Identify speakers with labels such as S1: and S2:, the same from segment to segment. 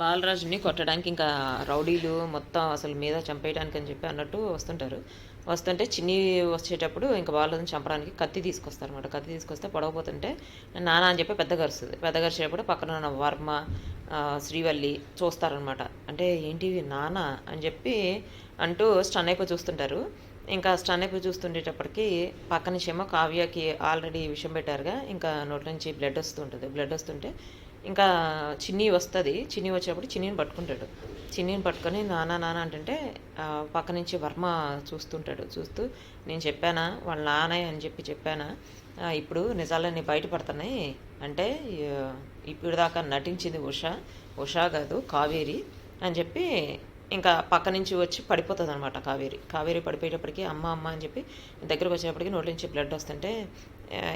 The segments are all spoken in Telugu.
S1: బాలరాజుని కొట్టడానికి ఇంకా రౌడీలు మొత్తం అసలు మీద చంపేయడానికి అని చెప్పి అన్నట్టు వస్తుంటారు. వస్తుంటే చిన్ని వచ్చేటప్పుడు ఇంకా బాలరాజుని చంపడానికి కత్తి తీసుకొస్తారు అనమాట కత్తి తీసుకొస్తే పొడవపోతుంటే నానా అని చెప్పి పెద్ద గరుస్తుంది పెద్ద గరిచేటప్పుడు పక్కన ఉన్న వర్మ శ్రీవల్లి చూస్తారనమాట అంటే ఏంటి నానా అని చెప్పి అంటూ స్టన్ అయిపోయి చూస్తుంటారు. ఇంకా స్టన్ అయిపోయి చూస్తుండేటప్పటికి పక్క కావ్యకి ఆల్రెడీ విషం పెట్టారుగా. ఇంకా నోటి నుంచి బ్లడ్ వస్తుంటుంది బ్లడ్ వస్తుంటే ఇంకా చిన్ని వస్తుంది. చిన్ని వచ్చినప్పుడు చిన్నిని పట్టుకుంటాడు. చిన్నిని పట్టుకొని నానా నాన్న అంటుంటే పక్క నుంచి వర్మ చూస్తుంటాడు. చూస్తూ నేను చెప్పానా? వాళ్ళ నాన్న అని చెప్పి చెప్పానా? ఇప్పుడు నిజాలన్నీ బయటపడుతున్నాయి అంటే ఇప్పుడు దాకా నటించింది ఉషా. ఉషా కాదు కావేరి. అని చెప్పి ఇంకా పక్క నుంచి వచ్చి పడిపోతుంది అనమాట కావేరి. కావేరి పడిపోయేటప్పటికి అమ్మ అమ్మ అని చెప్పి దగ్గరకు వచ్చేటప్పటికి నోటి నుంచి బ్లడ్ వస్తుంటే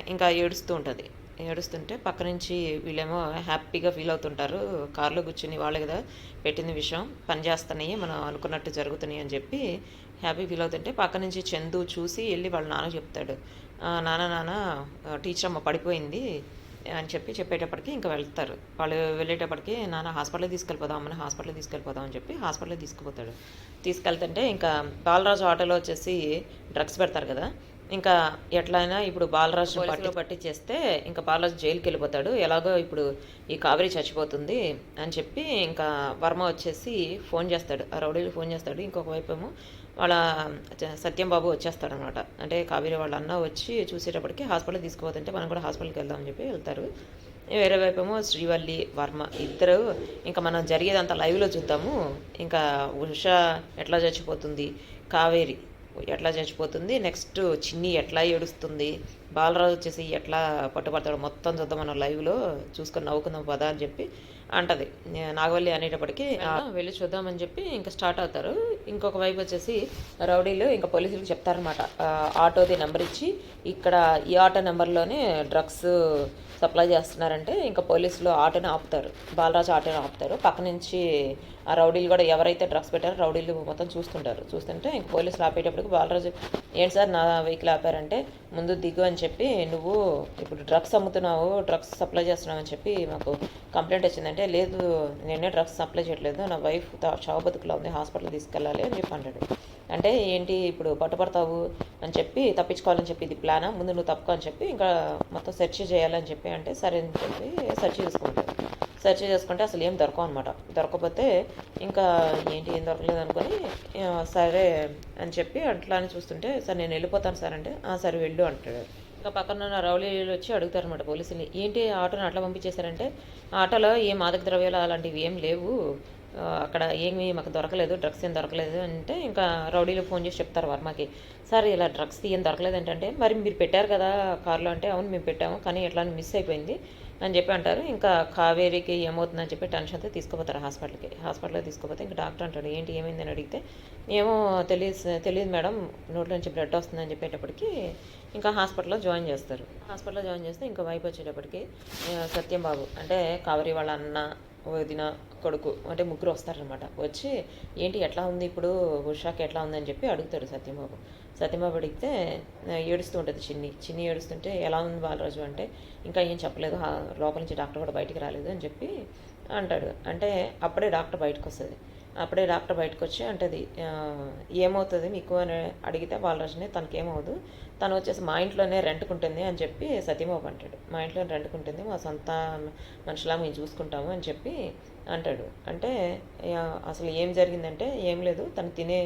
S1: ఇంకా ఏడుస్తూ ఉంటుంది. ఏడుస్తుంటే పక్క నుంచి వీళ్ళేమో హ్యాపీగా ఫీల్ అవుతుంటారు. కారులో కూర్చుని వాళ్ళే కదా పెట్టింది విషయం. పని చేస్తున్నాయి మనం అనుకున్నట్టు జరుగుతున్నాయి అని చెప్పి హ్యాపీ ఫీల్ అవుతుంటే పక్క నుంచి చందు చూసి వెళ్ళి వాళ్ళ నాన్న చెప్తాడు. నాన్న నాన్న టీచర్ అమ్మ పడిపోయింది అని చెప్పి చెప్పేటప్పటికి ఇంకా వెళ్తారు. వాళ్ళు వెళ్ళేటప్పటికి నాన్న హాస్పిటల్కి తీసుకెళ్ళిపోదాం అమ్మని హాస్పిటల్కి తీసుకెళ్ళిపోదాం అని చెప్పి హాస్పిటల్కి తీసుకుపోతాడు. తీసుకెళ్తుంటే ఇంకా బాలరాజు ఆటోలో వచ్చేసి డ్రగ్స్ పెడతారు కదా. ఇంకా ఎట్లయినా ఇప్పుడు బాలరాజు పట్టి పట్టించేస్తే ఇంకా బాలరాజు జైలుకి వెళ్ళిపోతాడు ఎలాగో ఇప్పుడు ఈ కావేరి చచ్చిపోతుంది అని చెప్పి ఇంకా వర్మ వచ్చేసి ఫోన్ చేస్తాడు. ఆ రౌడీలు ఫోన్ చేస్తాడు. ఇంకొక వైపు ఏమో వాళ్ళ సత్యం బాబు వచ్చేస్తాడు అనమాట అంటే కావేరి వాళ్ళ అన్న వచ్చి చూసేటప్పటికి హాస్పిటల్ తీసుకుపోతుంటే మనం కూడా హాస్పిటల్కి వెళ్దామని చెప్పి వెళ్తారు. వేరే వైపు ఏమో శ్రీవల్లి వర్మ ఇద్దరు ఇంకా మనం జరిగేదంతా లైవ్లో చూద్దాము. ఇంకా ఉష ఎట్లా చచ్చిపోతుంది? కావేరి ఎట్లా చచ్చిపోతుంది? నెక్స్ట్ చిన్ని ఎట్లా ఏడుస్తుంది? బాలరాజు వచ్చేసి ఎట్లా పట్టుబడతాడు మొత్తం చూద్దాం మనం లైవ్లో చూసుకొని నవ్వుకుందాం పదా అని చెప్పి అంటది. నాగవల్లి అనేటప్పటికి వెళ్ళి చూద్దామని చెప్పి ఇంకా స్టార్ట్ అవుతారు. ఇంకొక వైపు వచ్చేసి రౌడీలు ఇంకా పోలీసులకు చెప్తారనమాట ఆటోది నెంబర్ ఇచ్చి ఇక్కడ ఈ ఆటో నెంబర్లోనే డ్రగ్స్ సప్లై చేస్తున్నారంటే ఇంకా పోలీసులు ఆటోని ఆపుతారు. బాలరాజు ఆటోని ఆపుతారు. పక్క నుంచి ఆ రౌడీలు కూడా ఎవరైతే డ్రగ్స్ పెట్టారో రౌడీలు మొత్తం చూస్తుంటారు. చూస్తుంటే ఇంక పోలీసులు ఆపేటప్పటికి బాలరాజు ఏంటి సార్ నా వెహికల్ ఆపారంటే ముందు దిగు అని చెప్పి చెప్పి నువ్వు ఇప్పుడు డ్రగ్స్ అమ్ముతున్నావు డ్రగ్స్ సప్లై చేస్తున్నావు అని చెప్పి మాకు కంప్లైంట్ వచ్చిందంటే లేదు నేనే డ్రగ్స్ సప్లై చేయట్లేదు నా వైఫ్ చావు బతుకులో ఉంది హాస్పిటల్ తీసుకెళ్ళాలి అని చెప్పి అంటాడు అంటే ఏంటి ఇప్పుడు పట్టుపడతావు అని చెప్పి తప్పించుకోవాలని చెప్పి ఇది ప్లానా ముందు నువ్వు తప్పుకో అని చెప్పి ఇంకా మొత్తం సెర్చ్ చేయాలని చెప్పి అంటే సరే అని చెప్పి సెర్చ్ చేసుకుంటాడు సెర్చ్ చేసుకుంటే అసలు ఏం దొరకవు అనమాట దొరకకపోతే ఇంకా ఏంటి ఏం దొరకలేదు అనుకొని సరే అని చెప్పి అట్లా అని చూస్తుంటే సార్ నేను వెళ్ళిపోతాను సార్ అంటే "ఆ, సరే వెళ్ళు అంటాడు. ఇంకా పక్కన ఉన్న రౌలీలు వచ్చి అడుగుతారు అనమాట పోలీసుని ఏంటి ఆటోని అట్లా పంపించేశారంటే ఆటోలో ఏ మాదక ద్రవ్యాలు అలాంటివి ఏం లేవు. అక్కడ ఏమి మాకు దొరకలేదు డ్రగ్స్ ఏం దొరకలేదు అంటే ఇంకా రౌడీలు ఫోన్ చేసి చెప్తారు వర్మకి సార్ ఇలా డ్రగ్స్ ఏం దొరకలేదు ఏంటంటే మరి మీరు పెట్టారు కదా కార్లో అంటే అవును మేము పెట్టాము కానీ ఎట్లా మిస్ అయిపోయింది అని చెప్పి అంటారు. ఇంకా కావేరికి ఏమవుతుందని చెప్పి టెన్షన్తో తీసుకుపోతారు హాస్పిటల్కి. హాస్పిటల్లో తీసుకుపోతే ఇంకా డాక్టర్ అంటాడు ఏంటి ఏమైందని అడిగితే ఏమో తెలియదు తెలియదు మేడం నోట్లో నుంచి బ్లడ్ వస్తుందని చెప్పేటప్పటికి ఇంకా హాస్పిటల్లో జాయిన్ చేస్తారు. హాస్పిటల్లో జాయిన్ చేస్తే ఇంకా వైపు వచ్చేటప్పటికి సత్యం బాబు అంటే కావేరి వాళ్ళ అన్న వదిన కొడుకు అంటే ముగ్గురు వస్తారనమాట వచ్చి ఏంటి ఎట్లా ఉంది ఇప్పుడు? ఉషాకి ఎట్లా ఉందని చెప్పి అడుగుతాడు సత్యబాబు. సత్యబాబు అడిగితే ఏడుస్తూ ఉంటుంది చిన్ని. చిన్ని ఏడుస్తుంటే ఎలా ఉంది బాలరాజు అంటే ఇంకా ఏం చెప్పలేదు. లోపల నుంచి డాక్టర్ కూడా బయటికి రాలేదు అని చెప్పి అంటాడు. అంటే అప్పుడే డాక్టర్ బయటకు వస్తుంది అప్పుడే డాక్టర్ బయటకు వచ్చి అంటది ఏమవుతుంది మీకు? అని అడిగితే బాలరాజుని తనకేమవుదు తను వచ్చేసి మా ఇంట్లోనే రెంట్కుంటుంది అని చెప్పి సతీమాబు అంటాడు. మా ఇంట్లోనే రెంట్కుంటుంది మా సొంత మనుషులా మేము చూసుకుంటాము అని చెప్పి అంటాడు. అంటే అసలు ఏం జరిగిందంటే ఏం లేదు తను తినే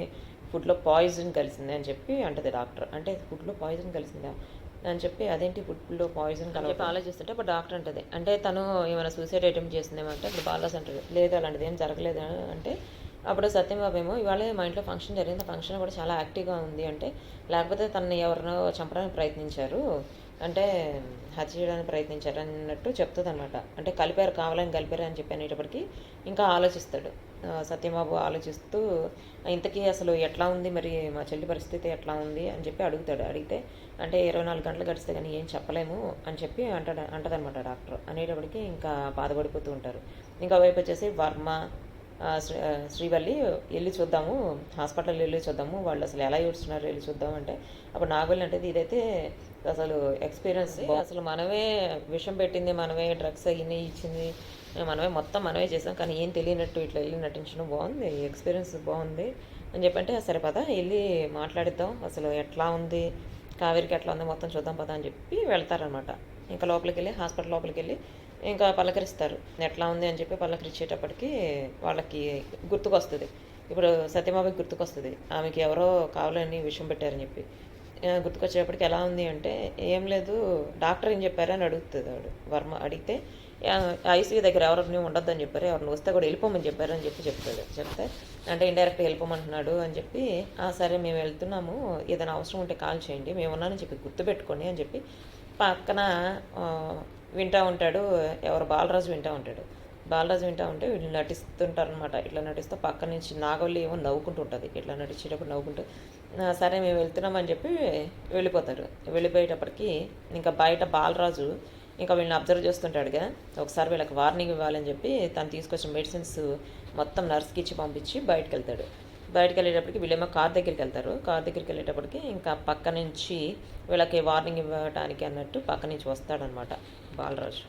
S1: ఫుడ్లో పాయిజన్ కలిసింది అని చెప్పి అంటది డాక్టర్. అంటే ఫుడ్లో పాయిజన్ కలిసిందా? అని చెప్పి అదేంటి ఫుడ్లో పాయిజన్ చెప్పి ఆలోచిస్తుంటే అప్పుడు డాక్టర్ అంటది. అంటే తను ఏమైనా సూసైడ్ అటెంప్ట్ చేసిందేమో అంటే ఇప్పుడు బాలాస్ అంటాడు లేదు అలాంటిది ఏం జరగలేదు అంటే అప్పుడు సత్యంబాబు ఏమో ఇవాళ మా ఇంట్లో ఫంక్షన్ జరిగింది ఫంక్షన్ కూడా చాలా యాక్టివ్గా ఉంది అంటే లేకపోతే తనని ఎవరినో చంపడానికి ప్రయత్నించారు. అంటే హత్య చేయడానికి ప్రయత్నించారు అన్నట్టు చెప్తుంది అనమాట అంటే కలిపారు కావాలని కలిపారు అని చెప్పి అనేటప్పటికి ఇంకా ఆలోచిస్తాడు. సత్యబాబు ఆలోచిస్తూ ఇంతకీ అసలు ఎట్లా ఉంది మరి? మా చెల్లి పరిస్థితి ఎట్లా ఉంది? అని చెప్పి అడుగుతాడు. అడిగితే అంటే ఇరవై నాలుగు గంటలు గడిస్తే కానీ ఏం చెప్పలేము? అని చెప్పి అంటాడు అంటదనమాట డాక్టర్. అనేటప్పటికి ఇంకా బాధపడిపోతూ ఉంటారు. ఇంకా వైపు వచ్చేసి వర్మ శ్రీవల్లి వెళ్ళి చూద్దాము హాస్పిటల్ వెళ్ళి చూద్దాము వాళ్ళు అసలు ఎలా ఏడుస్తున్నారు వెళ్ళి చూద్దాం అంటే అప్పుడు నాగవల్లి అంటే ఇదైతే అసలు ఎక్స్పీరియన్స్ అసలు మనమే విషం పెట్టింది మనమే డ్రగ్స్ అవన్నీ ఇచ్చింది మనమే మొత్తం మనమే చేసాం కానీ ఏం తెలియనట్టు ఇట్లా వెళ్ళి నటించడం బాగుంది ఎక్స్పీరియన్స్ బాగుంది అని చెప్పంటే సరే పద వెళ్ళి మాట్లాడిద్దాం అసలు ఎట్లా ఉంది కావేరికి ఎట్లా ఉంది మొత్తం చూద్దాం పద అని చెప్పి వెళ్తారనమాట ఇంకా లోపలికి వెళ్ళి హాస్పిటల్ లోపలికి వెళ్ళి ఇంకా పలకరిస్తారు. ఎట్లా ఉంది అని చెప్పి పలకరించేటప్పటికి వాళ్ళకి గుర్తుకొస్తుంది. ఇప్పుడు సత్యమాబకి గుర్తుకొస్తుంది. ఆమెకి ఎవరో కావాలని విషయం పెట్టారని చెప్పి. గుర్తుకొచ్చేటప్పటికి ఎలా ఉంది అంటే ఏం లేదు డాక్టర్ ఏం చెప్పారు అని అడుగుతుంది ఆవిడ. వర్మ అడిగితే ఐసీయూ దగ్గర ఎవరిని ఉండొద్దని చెప్పారు. ఎవరిని వస్తే కూడా వెళ్ళిపోమని చెప్పారు అని చెప్పి చెప్తాడు చెప్తే అంటే ఇండైరెక్ట్గా వెళ్ళిపోమంటున్నాడు అని చెప్పి "ఆ, సరే మేము వెళ్తున్నాము. ఏదైనా అవసరం ఉంటే కాల్ చేయండి. మేము ఉన్నానని చెప్పి గుర్తుపెట్టుకోండి అని చెప్పి పక్కన వింటూ ఉంటాడు ఎవరు బాలరాజు వింటూ ఉంటాడు. బాలరాజు వింటా ఉంటే వీళ్ళు నటిస్తుంటారు అనమాట ఇట్లా నటిస్తూ పక్క నుంచి నాగవల్లి ఏమో నవ్వుకుంటూ ఉంటుంది. ఇట్లా నటించేటప్పుడు నవ్వుకుంటూ సరే మేము వెళ్తున్నామని చెప్పి వెళ్ళిపోతారు. వెళ్ళిపోయేటప్పటికి ఇంకా బయట బాలరాజు ఇంకా వీళ్ళని అబ్జర్వ్ చేస్తుంటాడుగా ఒకసారి వీళ్ళకి వార్నింగ్ ఇవ్వాలని చెప్పి తను తీసుకొచ్చిన మెడిసిన్స్ మొత్తం నర్స్కి ఇచ్చి పంపించి బయటకు వెళ్తాడు బయటకు వెళ్ళేటప్పటికి వీళ్ళేమో కార్ దగ్గరికి వెళ్తారు కార్ దగ్గరికి వెళ్ళేటప్పటికి ఇంకా పక్క నుంచి వీళ్ళకి వార్నింగ్ ఇవ్వడానికి అన్నట్టు పక్క నుంచి వస్తాడనమాట బాలరాజు.